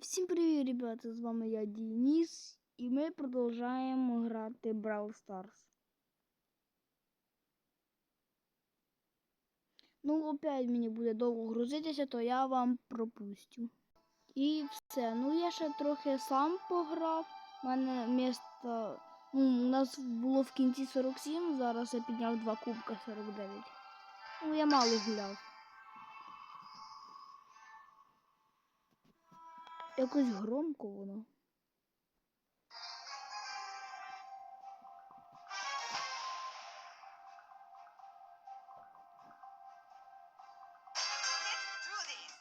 всім привіт, ребята! З вами я Денис, і ми продовжуємо грати Brawl Stars. Ну, опять мені буде довго грузитися, то я вам пропустю. І все. Ну, я ще трохи сам пограв. У мене місто. Ну, у нас було в кінці 47, зараз я підняв два кубка 49. Ну, я мало гуляв. Якось громко воно.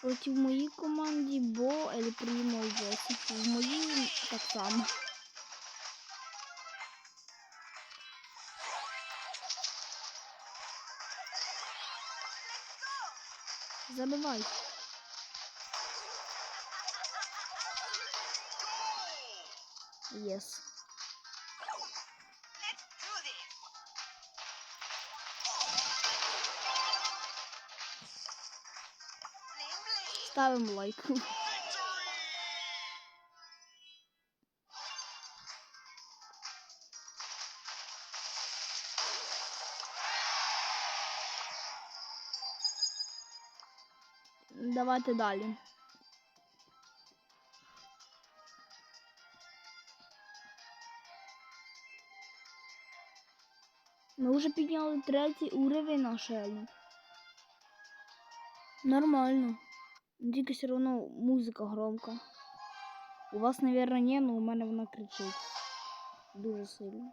Проти в моїй команді Бо, Ель Прімо і Джесі. В моїй так само. Забивай. Єс. Ставимо лайк. Давайте далі. Ми вже підняли третій уровень на Шелі. Нормально. Тільки все одно музика громка. У вас, мабуть, ні, але у мене вона кричить. Дуже сильно.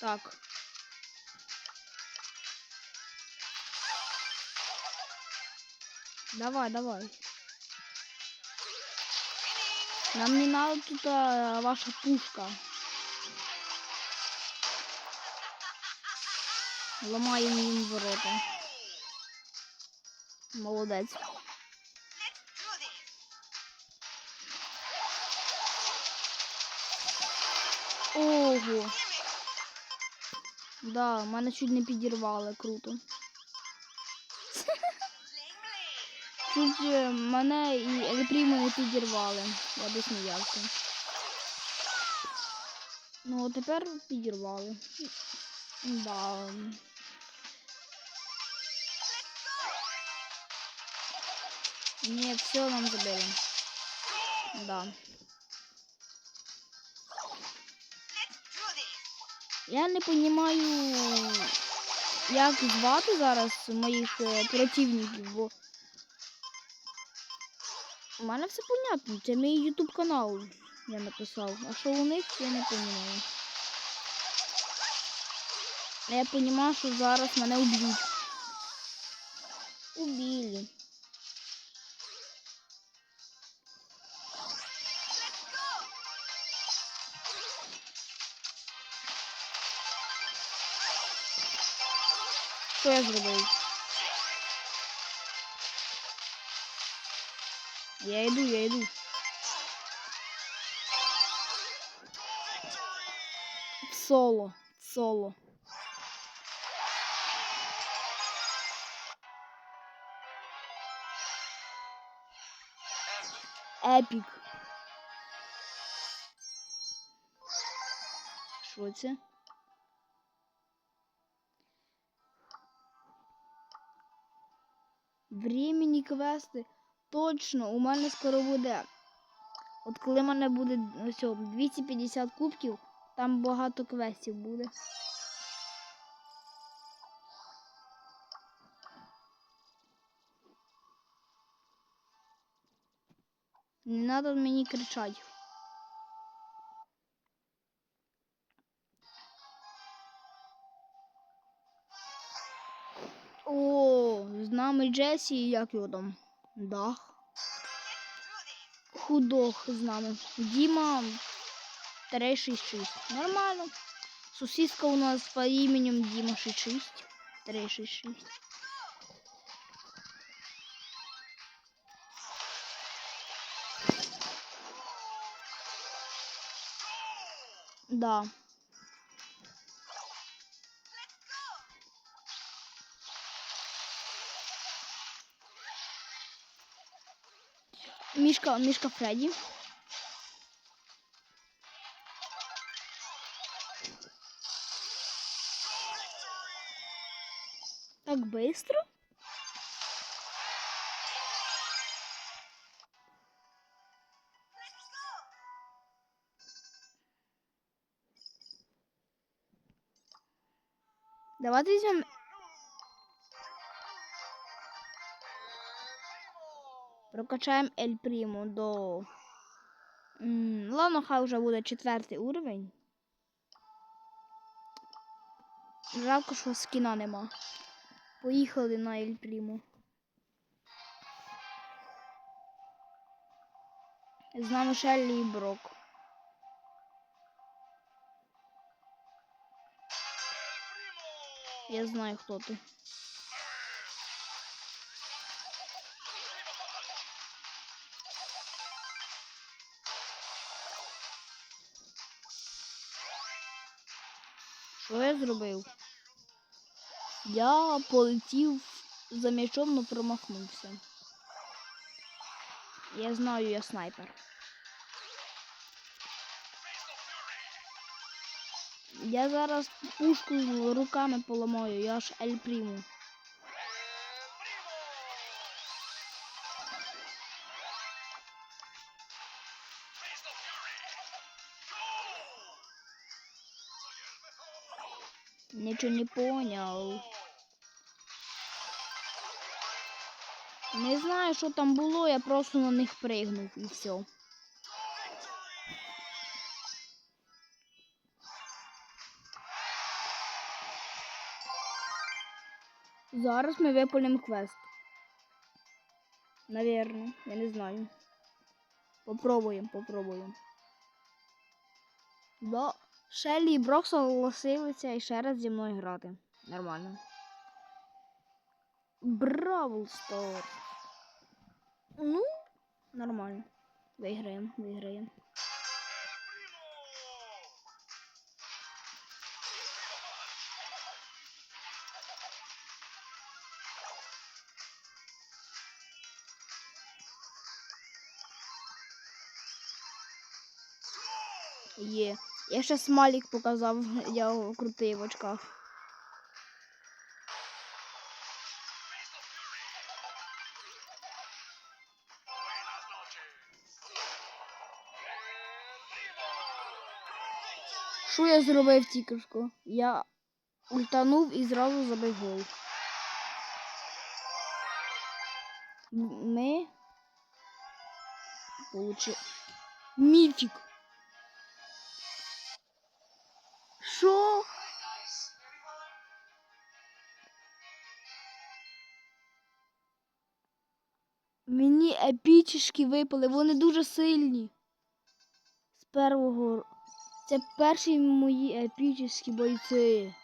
Так. Давай, давай. Нам не надо тут а, ваша пушка. Ламаємо їм ворота. Молодець. Ого. Да, мене чуть не підірвали, круто. Е, мене і електриму підірвали. Я би сміявся. Ну, а тепер підірвали. Да. Ні, все нам забили. Да. Я не розумію, як звати зараз моїх е, противників, бо у мене все понятно. Це мій ютуб канал я написав. А що у них, я не розумію. Я розумію, що зараз мене уб'ють. Убили. Що я зробив? Я йду, я йду. В соло, соло. Епік. Що це? Времені квести. Точно, у мене скоро буде. От коли в мене буде ось, о, 250 кубків, там багато квестів буде. Не треба мені кричати. О, з нами Джесі, як його там? Дах. Худох з нами. Діма 366. Нормально. Сусідка у нас по іменем Діма 66. 366. Да. Мішка, мішка Фредді. Так быстро? Давайте візьмемо. Прокачаємо Ель Приму до. М, Ладно, хай вже буде четвертий уровень. Жалко, що скіна нема. Поїхали на Ель Приму. З нами Шеллі і Брок. Я знаю, хто ти. Що я зробив? Я полетів за м'ячом, но промахнувся. Я знаю, я снайпер. Я зараз пушку руками поламаю, я аж Ель Приму. Нічого не поняв. Не знаю, що там було, я просто на них пригнув і все. Зараз ми виполнимо квест. Наверно, я не знаю. Попробуємо, попробуємо. Да. Шеллі і Брок согласилися і ще раз зі мною грати. Нормально. Бравл Стар. Ну, нормально. Виграємо, виграємо. Є. Я ще смайлик показав, я його крутий в очках. Що я зробив тільки? Я ультанув і зразу забив гол. Ми получили міфік. Що? Мені епічішки випали, вони дуже сильні. З першого. Це перші мої епічні бойці.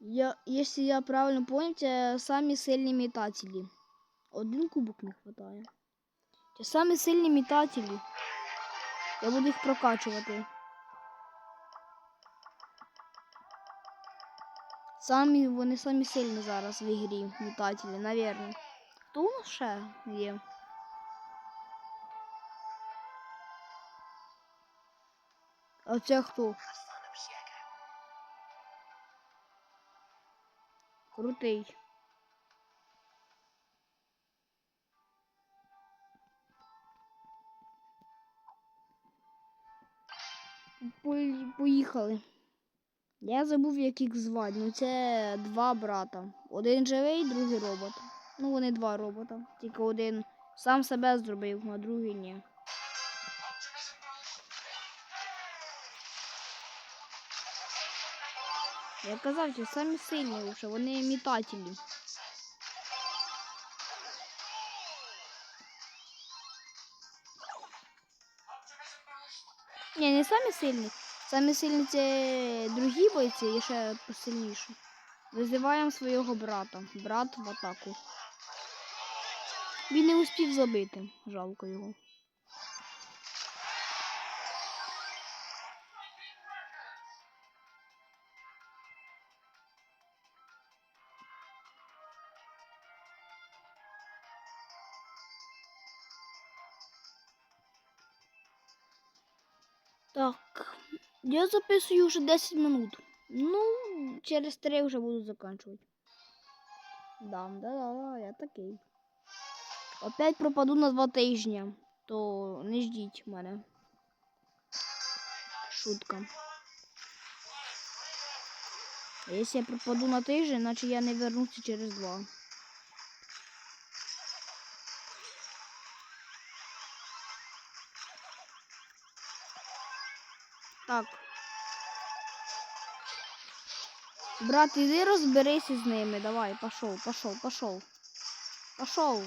Я, якщо я правильно понял, це самі сильні метателі. Один кубок не вистачає. Це самі сильні метателі. Я буду їх прокачувати. Самі, вони самі сильні зараз в ігрі, метателі, навірно. Хто ще є? А це хто? Крутий. Поїхали. Я забув, як їх звати. Ну це два брата. Один живий, другий робот. Ну, вони два робота. Тільки один сам себе зробив, а другий ні. Я казав, що самі сильні вже, вони метателі. Ні, не самі сильні. Самі сильні це другі бойці, і ще посильніші. Визиваємо свого брата. Брат в атаку. Він не успів забити. Жалко його. Так, я записую вже 10 минут. Ну, через 3 вже буду заканчувати. Да, да, да, да, я такий. Опять пропаду на 2 тижні, то не ждіть мене. Шутка. Якщо я пропаду на тиждень, значить я не вернуся через два. Так. Брат, іди розберися з ними. Давай, пошов, пошов, пошов. Пошов.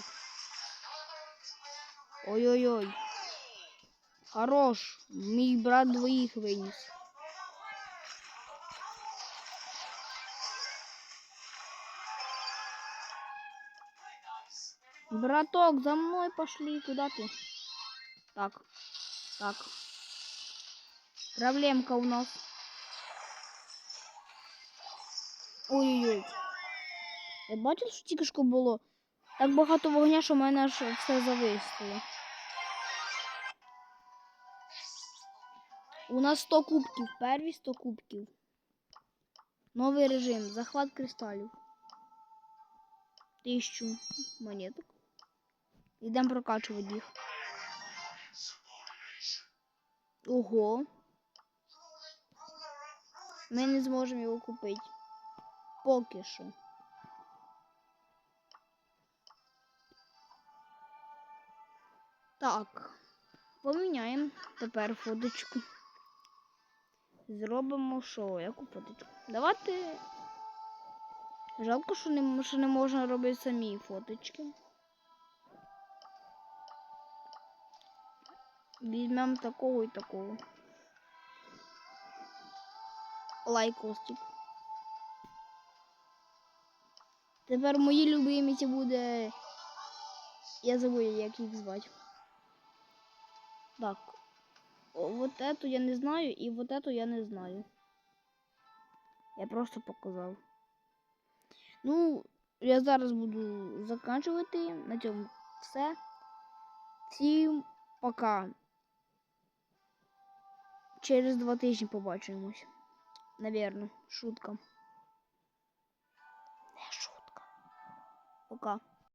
Ой-ой-ой. Хорош. Мій брат двоїх виніс. Браток, за мной пошли. Куда ты? Так. Так. Проблемка у нас. Ой-ой-ой. Я бачив, що тільки що було. Так багато вогня, що в мене аж все зависло. У нас 100 кубків. Перві 100 кубків. Новий режим. Захват кристалів. Тисячу монеток. Йдемо прокачувати їх. Ого. Ми не зможемо його купити. Поки що. Так. Поміняємо тепер фоточку. Зробимо що? Яку фоточку? Давайте. Жалко, що не, що не можна робити самі фоточки. Візьмемо такого і такого. Лайкостик. Тепер мої любимі це буде. Я забув, як їх звати. Так. О, вот эту я не знаю, і вот эту я не знаю. Я просто показав. Ну, я зараз буду заканчувати. На цьому все. Всім пока. Через два тижні побачимось. Навірно, шутка. Не шутка. Пока.